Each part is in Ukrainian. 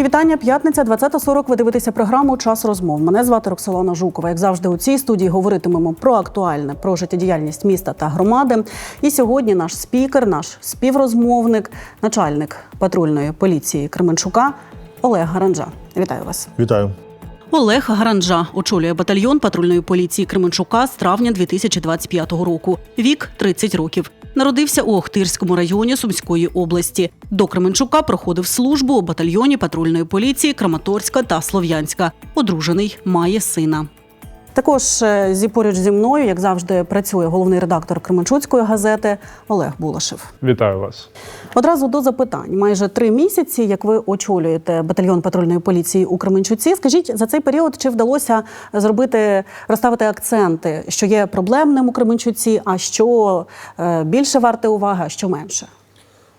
Мої вітання. П'ятниця, 20.40. Ви дивитеся програму Час розмов. Мене звати Роксолана Жукова. Як завжди, у цій студії говоритимемо про актуальне, про життєдіяльність міста та громади. І сьогодні наш спікер, наш співрозмовник, начальник патрульної поліції Кременчука Олег Гаранджа. Вітаю вас. Вітаю. Олег Гаранджа очолює батальйон патрульної поліції Кременчука з травня 2025 року. Вік 30 років. Народився у Охтирському районі Сумської області. До Кременчука проходив службу у батальйоні патрульної поліції Краматорська та Слов'янська. Одружений, має сина. Також е, зі поруч зі мною, як завжди, працює головний редактор Кременчуцької газети Олег Булашев. Вітаю вас. Одразу до запитань. Майже три місяці, як ви очолюєте батальйон патрульної поліції у Кременчуці. Скажіть, за цей період чи вдалося зробити розставити акценти, що є проблемним у Кременчуці, а що е, більше варте уваги, а що менше?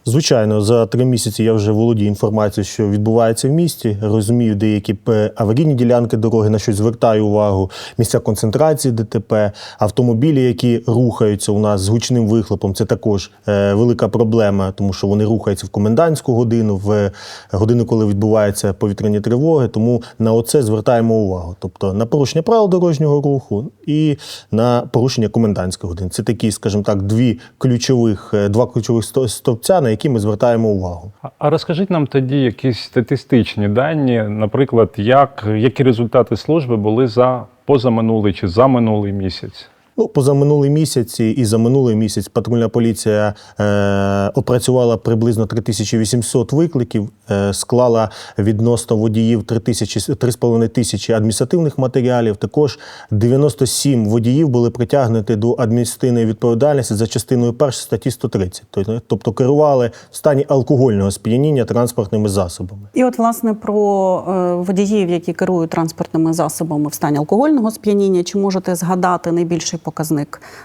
Звичайно, за три місяці я вже володію інформацією, що відбувається в місті. Розумію деякі аварійні ділянки дороги, на що звертаю увагу, місця концентрації ДТП, автомобілі, які рухаються у нас з гучним вихлопом. Це також е, велика проблема, тому що вони рухаються в комендантську годину, в годину, коли відбуваються повітряні тривоги. Тому на оце звертаємо увагу. Тобто на порушення правил дорожнього руху і на порушення комендантської години. Це такі, скажімо так, дві ключових, е, два ключових сто- стовпця, які ми звертаємо увагу. А- розкажіть нам тоді якісь статистичні дані, наприклад, як, які результати служби були за позаминулий чи за минулий місяць? Ну, позаминулий місяць і за минулий місяць патрульна поліція е, опрацювала приблизно 3800 викликів, е, склала відносно водіїв 3000, 3,5 тисячі адміністративних матеріалів. Також 97 водіїв були притягнуті до адміністративної відповідальності за частиною 1 статті 130. Тобто- Тобто керували в стані алкогольного сп'яніння транспортними засобами. І от власне про е, водіїв, які керують транспортними засобами в стані алкогольного сп'яніння, чи можете згадати найбільший показник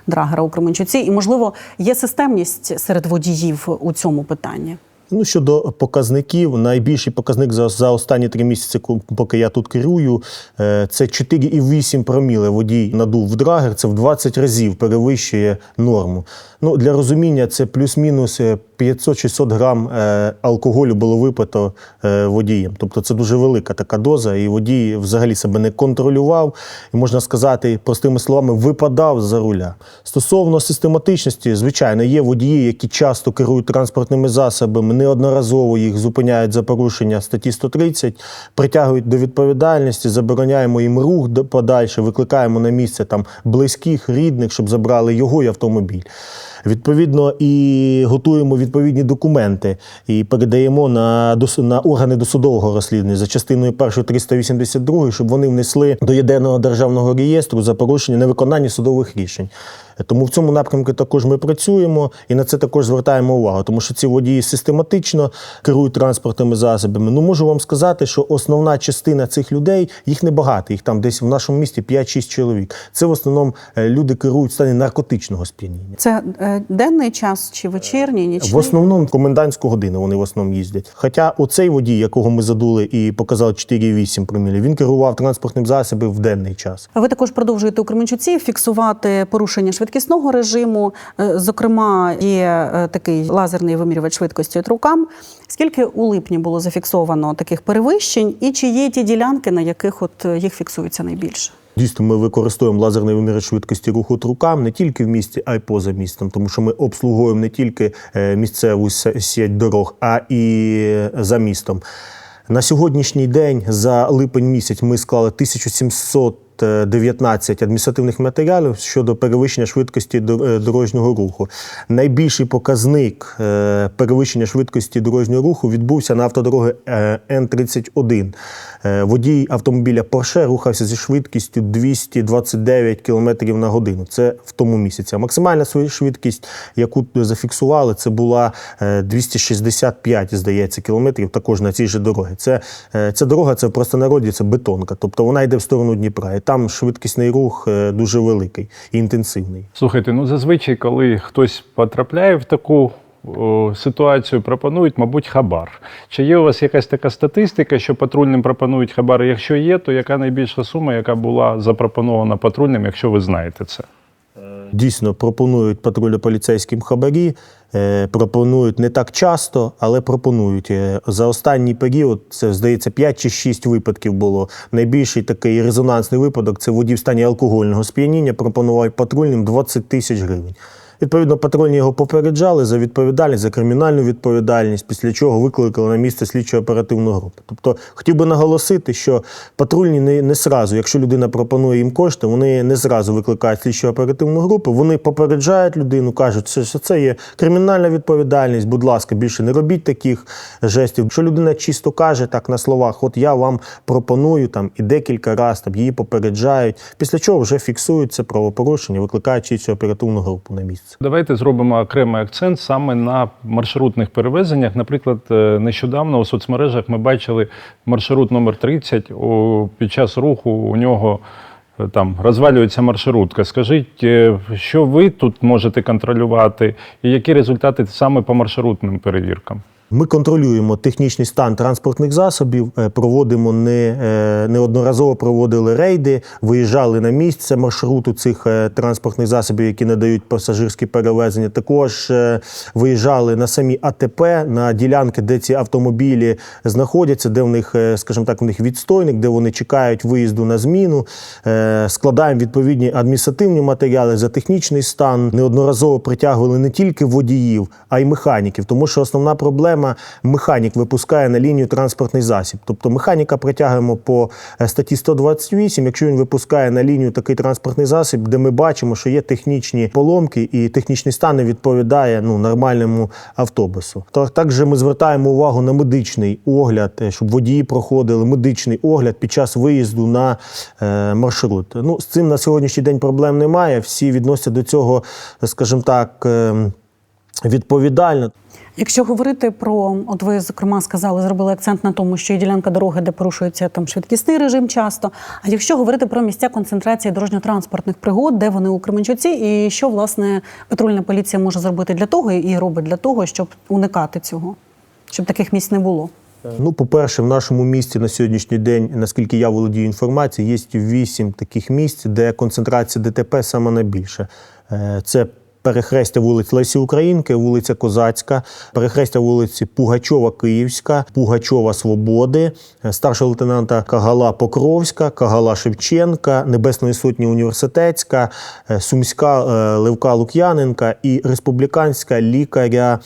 драгера у Кременчуці? І можливо є системність серед водіїв у цьому питанні? Ну, щодо показників, найбільший показник за, за останні три місяці, поки я тут керую, е, це 4,8 проміле водій надув в драгер. Це в 20 разів перевищує норму. Ну, для розуміння, це плюс-мінус е, 500-600 грам е, алкоголю було випито е, водієм. Тобто це дуже велика така доза, і водій взагалі себе не контролював, і можна сказати, простими словами, випадав за руля. Стосовно систематичності, звичайно, є водії, які часто керують транспортними засобами, неодноразово їх зупиняють за порушення статті 130, притягують до відповідальності, забороняємо їм рух подальше, викликаємо на місце там близьких, рідних, щоб забрали його і автомобіль. Відповідно, і готуємо відповідні документи і передаємо на, на органи досудового розслідування за частиною 1 382, щоб вони внесли до єдиного державного реєстру за порушення невиконання судових рішень. Тому в цьому напрямку також ми працюємо і на це також звертаємо увагу, тому що ці водії систематично керують транспортними засобами. Ну можу вам сказати, що основна частина цих людей їх небагато, їх там десь в нашому місті 5-6 чоловік. Це в основному е, люди керують в стані наркотичного сп'яніння. Це е, денний час чи вечірній, нічний? В основному комендантську годину вони в основному їздять. Хоча оцей водій, якого ми задули і показали 4,8 промілі, він керував транспортним засобом в денний час. Ви також продовжуєте у Кременчуці фіксувати порушення швидкісного режиму. Е, Зокрема, є е, такий лазерний вимірювач швидкості от рукам. Скільки у липні було зафіксовано таких перевищень, і чи є ті ділянки, на яких от е, їх фіксується найбільше? Дійсно, ми використовуємо лазерний вимір швидкості руху рукам не тільки в місті, а й поза містом, тому що ми обслуговуємо не тільки місцеву сеть дорог, а і за містом. На сьогоднішній день за липень місяць ми склали 1700 19 адміністративних матеріалів щодо перевищення швидкості е, дорожнього руху. Найбільший показник е, перевищення швидкості дорожнього руху відбувся на автодороги е, Н-31. Е, Водій автомобіля Porsche рухався зі швидкістю 229 км на годину. Це в тому місяці. А максимальна швидкість, яку зафіксували, це була е, 265, здається, кілометрів також на цій же дорогі. Це, ця дорога, це в простонароді, це бетонка. Тобто вона йде в сторону Дніпра. Там швидкісний рух е, дуже великий і інтенсивний. Слухайте, ну зазвичай, коли хтось потрапляє в таку ситуацію, пропонують, мабуть, хабар. Чи є у вас якась така статистика, що патрульним пропонують хабар? Якщо є, то яка найбільша сума, яка була запропонована патрульним, якщо ви знаєте це? Дійсно пропонують патрульно-поліцейським хабарі. е, Пропонують не так часто, але пропонують. Е, За останній період, це здається, 5 чи 6 випадків було. Найбільший такий резонансний випадок це водій в стані алкогольного сп'яніння пропонував патрульним 20 тисяч гривень. Відповідно, патрульні його попереджали за відповідальність, за кримінальну відповідальність, після чого викликали на місце слідчо оперативну групу. Тобто, хотів би наголосити, що патрульні не, не сразу, якщо людина пропонує їм кошти, вони не зразу викликають слідчо оперативну групу. Вони попереджають людину, кажуть, що це є кримінальна відповідальність. Будь ласка, більше не робіть таких жестів. Якщо людина чисто каже так на словах, от я вам пропоную там і декілька разів там її попереджають. Після чого вже фіксують це правопорушення, викликають слідчо оперативну групу на місце. Давайте зробимо окремий акцент саме на маршрутних перевезеннях. Наприклад, е, нещодавно у соцмережах ми бачили маршрут номер 30. У, під час руху у нього е, там розвалюється маршрутка. Скажіть, е, що ви тут можете контролювати, і які результати саме по маршрутним перевіркам? Ми контролюємо технічний стан транспортних засобів, е, проводимо не, е, неодноразово проводили рейди, виїжджали на місце маршруту цих е, транспортних засобів, які надають пасажирські перевезення. Також виїжджали на самі АТП, на ділянки, де ці автомобілі знаходяться, де в них, скажімо так, в них відстойник, де вони чекають виїзду на зміну. Складаємо відповідні адміністративні матеріали за технічний стан. Неодноразово притягували не тільки водіїв, а й механіків, тому що основна проблема механік випускає на лінію транспортний засіб. Тобто механіка притягуємо по е, статті 128, якщо він випускає на лінію такий транспортний засіб, де ми бачимо, що є технічні поломки і технічний стан не відповідає ну, нормальному автобусу. То також ми звертаємо увагу на медичний огляд, е, щоб водії проходили медичний огляд під час виїзду на е, маршрут. Ну, з цим на сьогоднішній день проблем немає. Всі відносяться до цього, скажімо так, е, відповідально. Якщо говорити про, от ви зокрема сказали, зробили акцент на тому, що є ділянка дороги, де порушується там швидкісний режим часто. А якщо говорити про місця концентрації дорожньо-транспортних пригод, де вони у Кременчуці, і що власне патрульна поліція може зробити для того і робить для того, щоб уникати цього, щоб таких місць не було. Ну, по-перше, в нашому місті на сьогоднішній день, наскільки я володію інформацією, є вісім таких місць, де концентрація ДТП саме найбільша. Е, Це перехрестя вулиць Лесі Українки, вулиця Козацька, перехрестя вулиці Пугачова Київська, Пугачова Свободи, е, старшого лейтенанта Кагала Покровська, Кагала Шевченка, Небесної Сотні Університетська, е, Сумська е, Левка Лук'яненка і республіканська лікаря.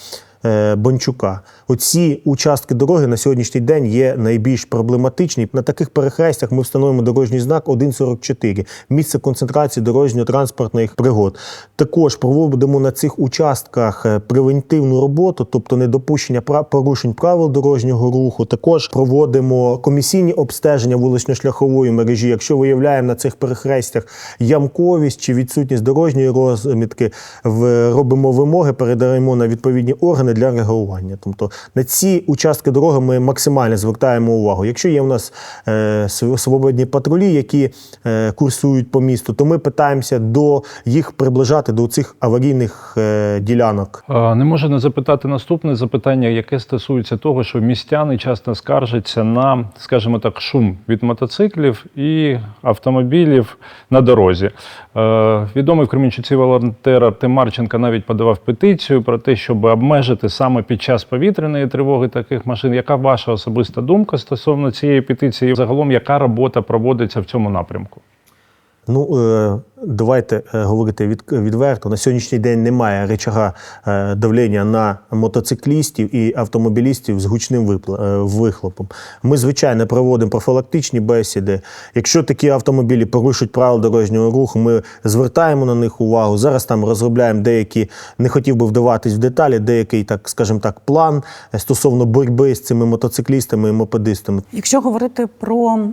Бончука. Оці участки дороги на сьогоднішній день є найбільш проблематичні. На таких перехрестях ми встановимо дорожній знак 1.44 – місце концентрації дорожньо-транспортних пригод. Також проводимо на цих участках е, превентивну роботу, тобто недопущення порушень правил дорожнього руху. Також проводимо комісійні обстеження вулично-шляхової мережі. Якщо виявляємо на цих перехрестях ямковість чи відсутність дорожньої розмітки, робимо вимоги, передаємо на відповідні органи для реагування. Тобто на ці участки дороги ми максимально звертаємо увагу. Якщо є у нас е, свободні патрулі, які е, курсують по місту, то ми питаємося до їх приближати до цих аварійних е, ділянок. Не можу не запитати наступне запитання, яке стосується того, що містяни часто скаржаться на, скажімо так, шум від мотоциклів і автомобілів на дорозі. Е, Відомий в Кремінчуці волонтер Артем Марченко навіть подавав петицію про те, щоб обмежити саме під час повітряної тривоги таких машин. Яка ваша особиста думка стосовно цієї петиції? Загалом, яка робота проводиться в цьому напрямку? Ну, е, давайте е, говорити від, відверто. На сьогоднішній день немає речага е, давлення на мотоциклістів і автомобілістів з гучним вихлопом. Ми, звичайно, проводимо профілактичні бесіди. Якщо такі автомобілі порушують правила дорожнього руху, ми звертаємо на них увагу. Зараз там розробляємо деякі, не хотів би вдаватись в деталі, деякий, так скажімо так, план стосовно боротьби з цими мотоциклістами і мопедистами. Якщо говорити про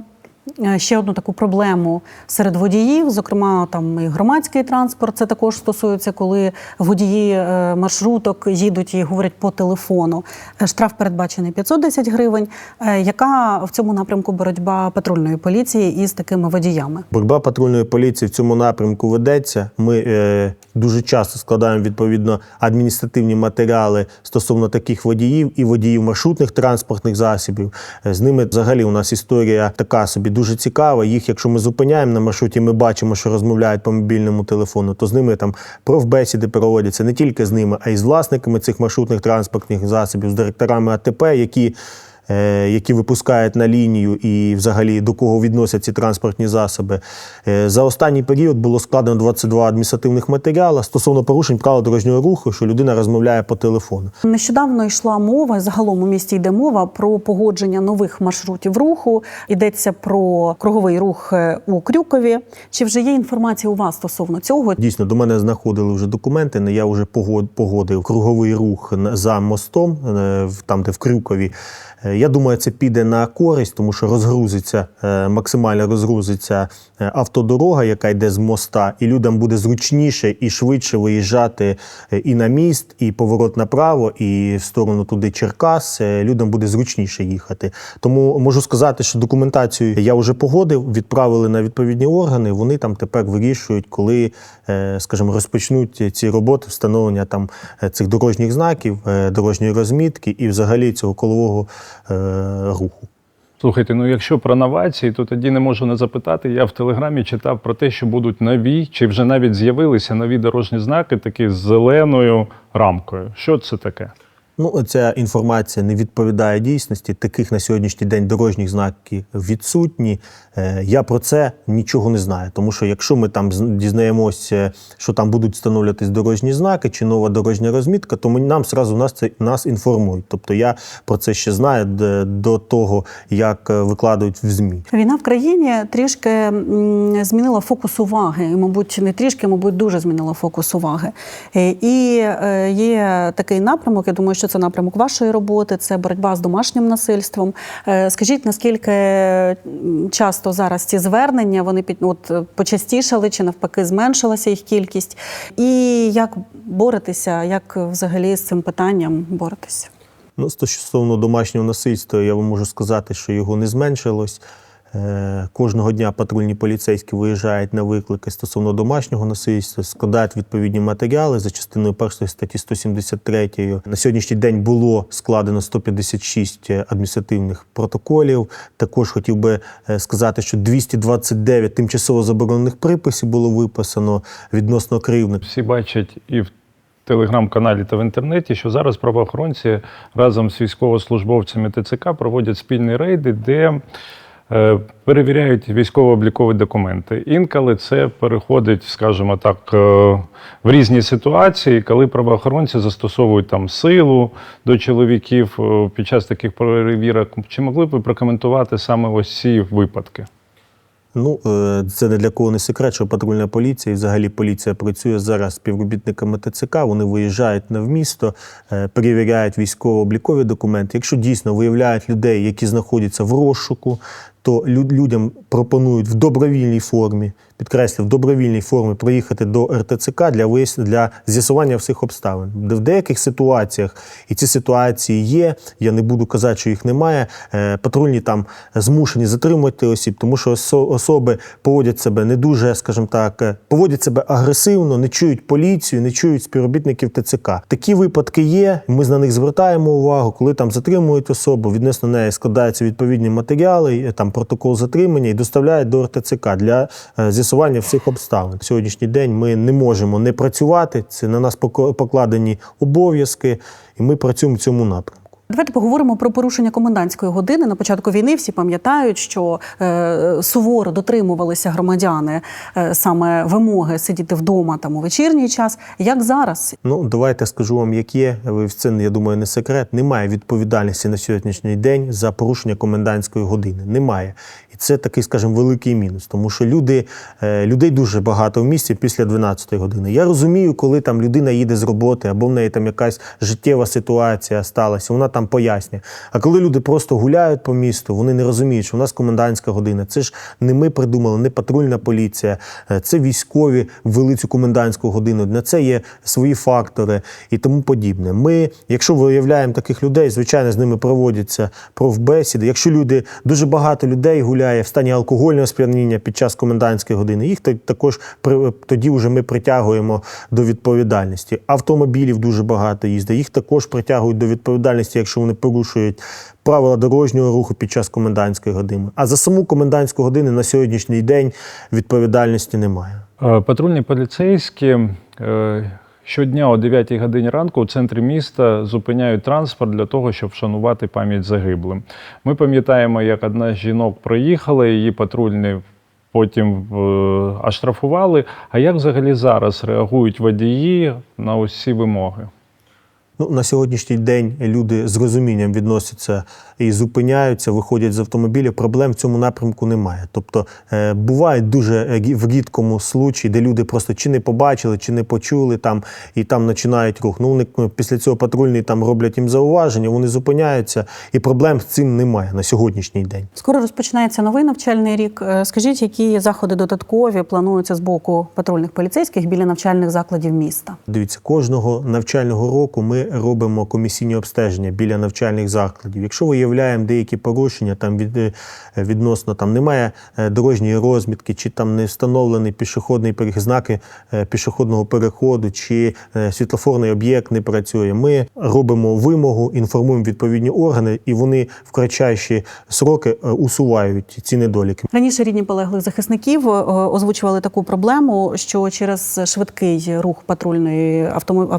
ще одну таку проблему серед водіїв, зокрема там і громадський транспорт, це також стосується, коли водії е, маршруток їдуть і говорять по телефону. Е, Штраф передбачений 510 гривень. Е, Яка в цьому напрямку боротьба патрульної поліції із такими водіями? Боротьба патрульної поліції в цьому напрямку ведеться. Ми е, дуже часто складаємо відповідно адміністративні матеріали стосовно таких водіїв і водіїв маршрутних транспортних засобів. Е, З ними взагалі у нас історія така собі дуже цікаво. Їх, якщо ми зупиняємо на маршруті, ми бачимо, що розмовляють по мобільному телефону, то з ними там профбесіди проводяться не тільки з ними, а й з власниками цих маршрутних транспортних засобів, з директорами АТП, які. Е, Які випускають на лінію і взагалі до кого відносять ці транспортні засоби. Е, За останній період було складено 22 адміністративних матеріали стосовно порушень правил дорожнього руху, що людина розмовляє по телефону. Нещодавно йшла мова, загалом у місті йде мова про погодження нових маршрутів руху. Йдеться про круговий рух е, у Крюкові. Чи вже є інформація у вас стосовно цього? Дійсно, до мене знаходили вже документи. Я вже погод- погодив круговий рух за мостом, там де в Крюкові. Я думаю, це піде на користь, тому що розгрузиться е, максимально розгрузиться е, автодорога, яка йде з моста, і людям буде зручніше і швидше виїжджати е, і на міст, і поворот направо, і в сторону туди Черкас. Людям буде зручніше їхати. Тому можу сказати, що документацію я вже погодив, відправили на відповідні органи. Вони там тепер вирішують, коли, скажімо, розпочнуть ці роботи встановлення там цих дорожніх знаків, дорожньої розмітки і взагалі цього колового руху. Слухайте, ну якщо про новації, то тоді не можу не запитати. Я в телеграмі читав про те, що будуть нові, чи вже навіть з'явилися нові дорожні знаки, такі з зеленою рамкою. Що це таке? Ну, ця інформація не відповідає дійсності. Таких на сьогоднішній день дорожніх знаків відсутні. Е, Я про це нічого не знаю. Тому що якщо ми там дізнаємося, що там будуть встановлюватись дорожні знаки чи нова дорожня розмітка, то ми- нам зразу нас це нас інформують. Тобто я про це ще знаю до того, як е, викладають в ЗМІ. Війна в країні трішки змінила фокус уваги, і, мабуть, не трішки, мабуть, дуже змінила фокус уваги. Е, І є такий напрямок. Я думаю, що це напрямок вашої роботи, це боротьба з домашнім насильством. Е, Скажіть, наскільки часто зараз ці звернення вони під от е, почастішали чи навпаки зменшилася їх кількість? І як боретеся, як взагалі з цим питанням боретеся? Ну, стосовно домашнього насильства, я вам можу сказати, що його не зменшилось. Е, Кожного дня патрульні поліцейські виїжджають на виклики стосовно домашнього насильства, складають відповідні матеріали за частиною першої статті 173. На сьогоднішній день було складено 156 адміністративних протоколів. Також хотів би е, сказати, що 229 тимчасово заборонених приписів було виписано відносно кривни. Всі бачать і в телеграм-каналі та в інтернеті, що зараз правоохоронці разом з військовослужбовцями ТЦК проводять спільні рейди, де е, перевіряють військово-облікові документи. Інколи це переходить, скажімо так, е, в різні ситуації, коли правоохоронці застосовують там силу до чоловіків е, під час таких перевірок. Чи могли б ви прокоментувати саме ось ці випадки? Ну, е, це не для кого не секрет, що патрульна поліція і взагалі поліція працює зараз з співробітниками ТЦК. Вони виїжджають на місто, е, перевіряють військово-облікові документи. Якщо дійсно виявляють людей, які знаходяться в розшуку, то людям пропонують в добровільній формі, підкреслю, в добровільній формі проїхати до РТЦК для вияс- для з'ясування всіх обставин. В деяких ситуаціях, і ці ситуації є, я не буду казати, що їх немає. е, Патрульні там змушені затримувати осіб, тому що особи поводять себе не дуже, скажімо так, е, поводять себе агресивно, не чують поліцію, не чують співробітників ТЦК. Такі випадки є. Ми на них звертаємо увагу, коли там затримують особу, відносно неї складаються відповідні матеріали, е, там протокол затримання і доставляють до РТЦК для е, з'ясування всіх обставин. Сьогоднішній день ми не можемо не працювати. Це на нас покладені обов'язки, і ми працюємо в цьому напрямку. Давайте поговоримо про порушення комендантської години. На початку війни всі пам'ятають, що е, суворо дотримувалися громадяни е, саме вимоги сидіти вдома там у вечірній час. Як зараз? Ну, давайте скажу вам, як є. Це, я думаю, не секрет. Немає відповідальності на сьогоднішній день за порушення комендантської години. Немає. Це такий, скажімо, великий мінус, тому що люди, е, людей дуже багато в місті після 12-ї години. Я розумію, коли там людина їде з роботи, або в неї там якась життєва ситуація сталася, вона там пояснює. А коли люди просто гуляють по місту, вони не розуміють, що у нас комендантська година. Це ж не ми придумали, не патрульна поліція, е, це військові ввели цю комендантську годину. На це є свої фактори і тому подібне. Ми, якщо виявляємо таких людей, звичайно, з ними проводяться профбесіди. Якщо люди дуже багато людей гуляють виявляє в стані алкогольного сп'яніння під час комендантської години, їх та- також тоді вже ми притягуємо до відповідальності. Автомобілів дуже багато їздить, їх також притягують до відповідальності, якщо вони порушують правила дорожнього руху під час комендантської години. А за саму комендантську годину на сьогоднішній день відповідальності немає. Е, Патрульні поліцейські е, щодня о 9 годині ранку у центрі міста зупиняють транспорт для того, щоб вшанувати пам'ять загиблим. Ми пам'ятаємо, як одна з жінок проїхала, її патрульні потім е, оштрафували. А як взагалі зараз реагують водії на усі вимоги? Ну, на сьогоднішній день люди з розумінням відносяться і зупиняються, виходять з автомобіля. Проблем в цьому напрямку немає. Тобто е, буває дуже в рідкому случаї, де люди просто чи не побачили, чи не почули там, і там починають рух. Ну, вони ну, після цього патрульні там роблять їм зауваження, вони зупиняються, і проблем з цим немає на сьогоднішній день. Скоро розпочинається новий навчальний рік. Е, Скажіть, які заходи додаткові плануються з боку патрульних поліцейських біля навчальних закладів міста? Дивіться, кожного навчального року ми робимо комісійні обстеження біля навчальних закладів. Якщо виявляємо деякі порушення, там від, е, відносно там немає е, дорожньої розмітки, чи там не встановлений пішохідний перехід, знаки е, пішохідного переходу, чи світлофорний об'єкт не працює. Ми робимо вимогу, інформуємо відповідні органи, і вони в кратчайші сроки усувають ці недоліки. Раніше рідні полеглих захисників озвучували таку проблему, що через швидкий рух патрульної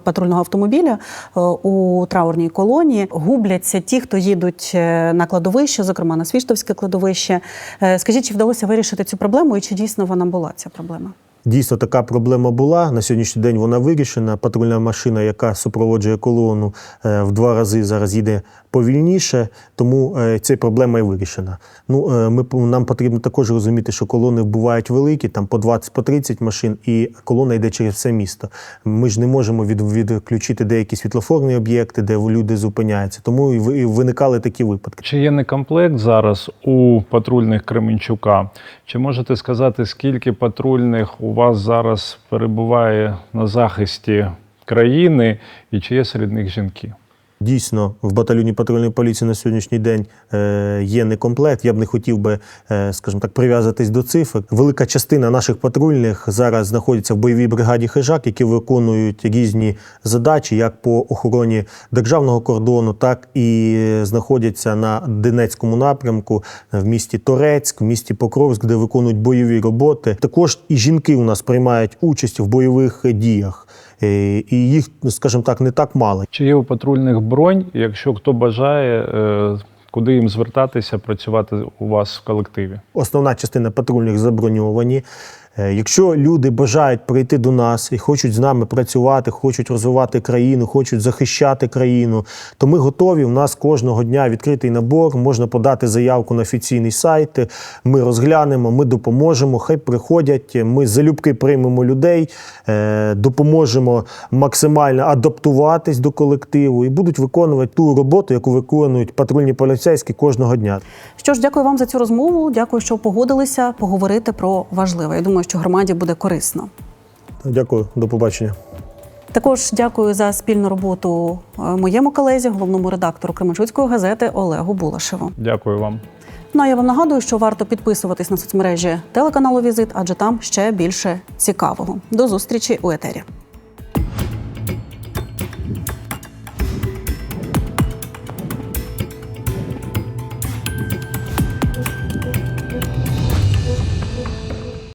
патрульного автомобіля у траурній колонії губляться ті, хто їдуть е, на кладовище, зокрема на Свіштовське кладовище. Е, Скажіть, чи вдалося вирішити цю проблему, і чи дійсно вона була ця проблема? Дійсно, така проблема була. На сьогоднішній день вона вирішена. Патрульна машина, яка супроводжує колону, е, в два рази зараз їде повільніше, тому е, ця проблема і вирішена. Ну, е, ми, нам потрібно також розуміти, що колони бувають великі, там по 20 по 30 машин, і колона йде через все місто. Ми ж не можемо від, відключити деякі світлофорні об'єкти, де люди зупиняються. Тому і виникали такі випадки. Чи є некомплект зараз у патрульних Кременчука? Чи можете сказати, скільки патрульних у вас зараз перебуває на захисті країни, і чи є серед них жінки? Дійсно, в батальйоні патрульної поліції на сьогоднішній день е, є некомплект. Я б не хотів би, е, скажімо так, прив'язатись до цифр. Велика частина наших патрульних зараз знаходиться в бойовій бригаді хижак, які виконують різні задачі, як по охороні державного кордону, так і знаходяться на Донецькому напрямку в місті Торецьк, в місті Покровськ, де виконують бойові роботи. Також і жінки у нас приймають участь в бойових діях. Е, І їх, скажімо так, не так мало. Чи є у патрульних бронь? Якщо хто бажає, е, куди їм звертатися, працювати у вас в колективі? основна частина патрульних заброньовані. Е, Якщо люди бажають прийти до нас і хочуть з нами працювати, хочуть розвивати країну, хочуть захищати країну, то ми готові. У нас кожного дня відкритий набор. Можна подати заявку на офіційний сайт. Ми розглянемо, ми допоможемо. Хай приходять. Ми залюбки приймемо людей, е, допоможемо максимально адаптуватись до колективу і будуть виконувати ту роботу, яку виконують патрульні поліцейські кожного дня. Що ж, дякую вам за цю розмову. Дякую, що погодилися поговорити про важливе. Я думаю, що громаді буде корисно. Дякую, до побачення. Також дякую за спільну роботу е, моєму колезі, головному редактору Кременчуцької газети Олегу Булашеву. Дякую вам. Ну а я вам нагадую, що варто підписуватись на соцмережі телеканалу Візит, адже там ще більше цікавого. До зустрічі у етері.